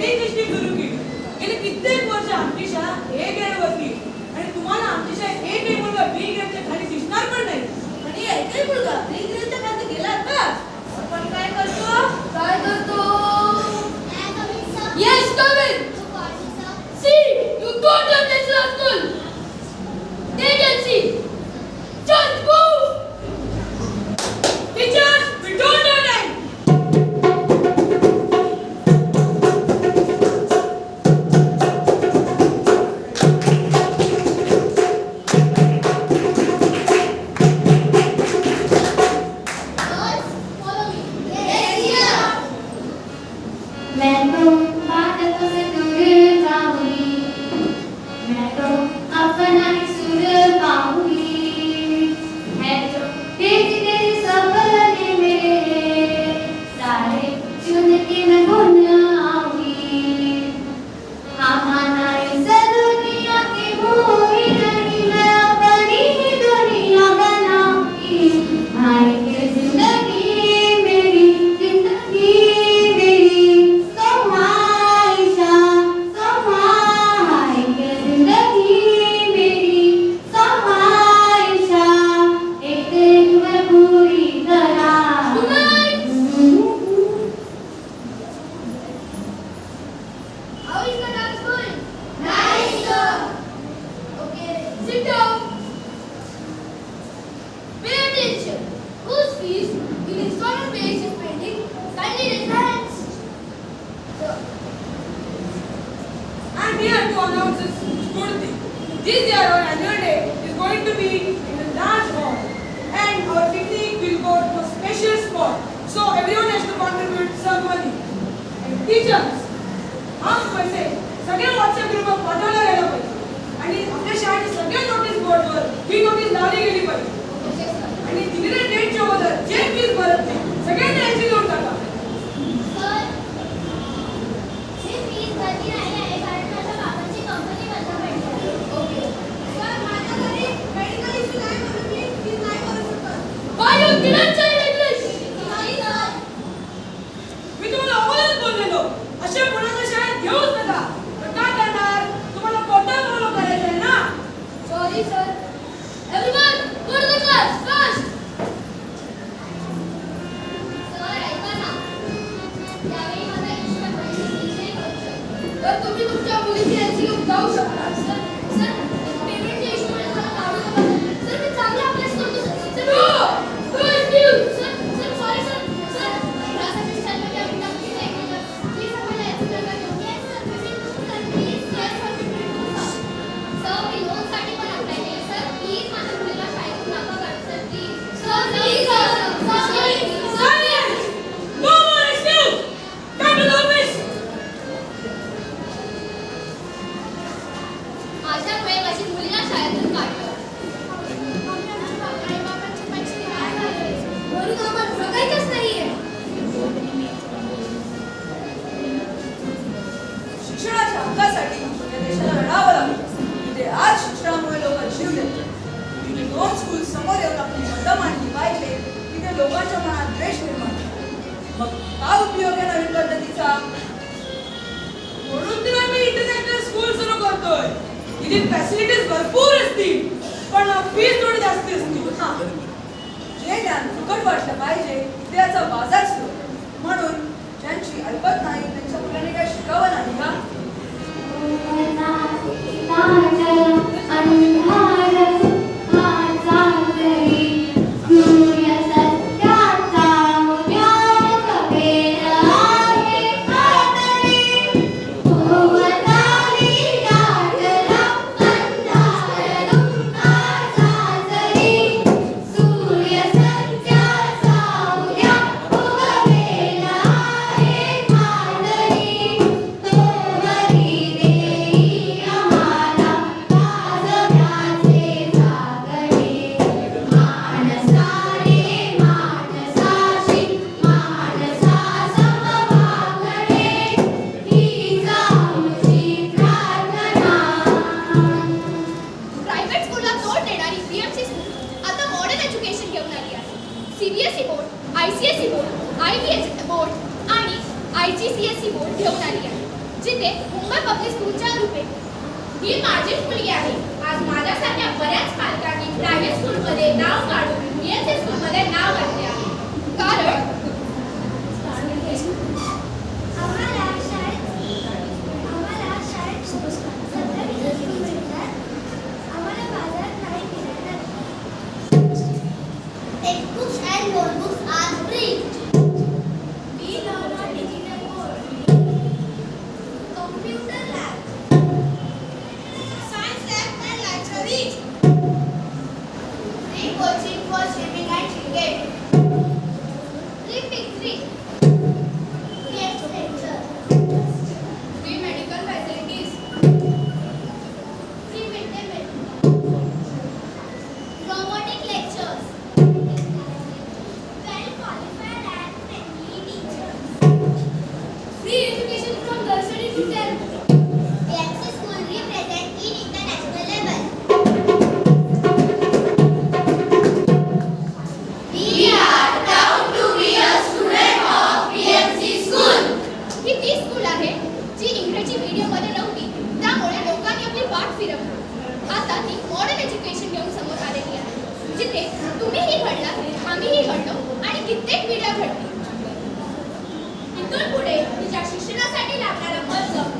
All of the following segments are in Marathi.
वेटिंग सिस्टीम सुरू केली कित्येक वर्ष आमची शाळा ए ग्रेड वरती. आणि तुम्हाला आमची शाळा ए ग्रेड बी खाली दिसणार पण नाही. आणि एकही मुलगा? बी खाली गेला का पण काय करतो? काय करतो? Yes come in see you go to national school tendency teachers हा मेसेज सगळे व्हॉट्सअप ग्रुप पाठवला गेलो पाहिजे. आणि आपल्या शाळेच्या सगळे नोटीस बोर्डवर ही नोटीस लावली गेली पाहिजे. आणि दिलेल्या डेटच्या अगोदर जे भरत नाही सगळे याची नोट टाका. you लोकांच्या मनात द्वेष निर्माण. मग काय उपयोग आहे नवीन पद्धतीचा म्हणून तर आम्ही इंटरनॅशनल स्कूल सुरू करतोय इथे फॅसिलिटीज भरपूर असतील पण फीस थोडी जास्त असतील हा. जे ज्ञान फुकट वाटलं पाहिजे ते याचा बाजार. म्हणून ज्यांची ऐपत आणि आयजीसीएसई बोर्ड घेऊन आली आहे जिथे मुंबई पब्लिक स्कूलच्या रूपे. ही माझीच मुलगी आहे. आज माझ्यासारख्या बऱ्याच पालकांनी प्रायव्हेट स्कूलमध्ये नाव काढून बीएमसी स्कूलमध्ये नाव घातले आहे. कारण आम्हाला शाळेत आम्हाला शाळेत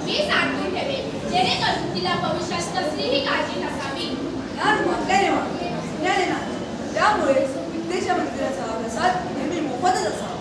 मी साठवून ठेवेल जेणेकरून तिला भविष्यात कसलीही काळजी नसावी. त्यामुळे विद्येच्या मंदिराचा प्रसाद नेहमी मोफतच असावा.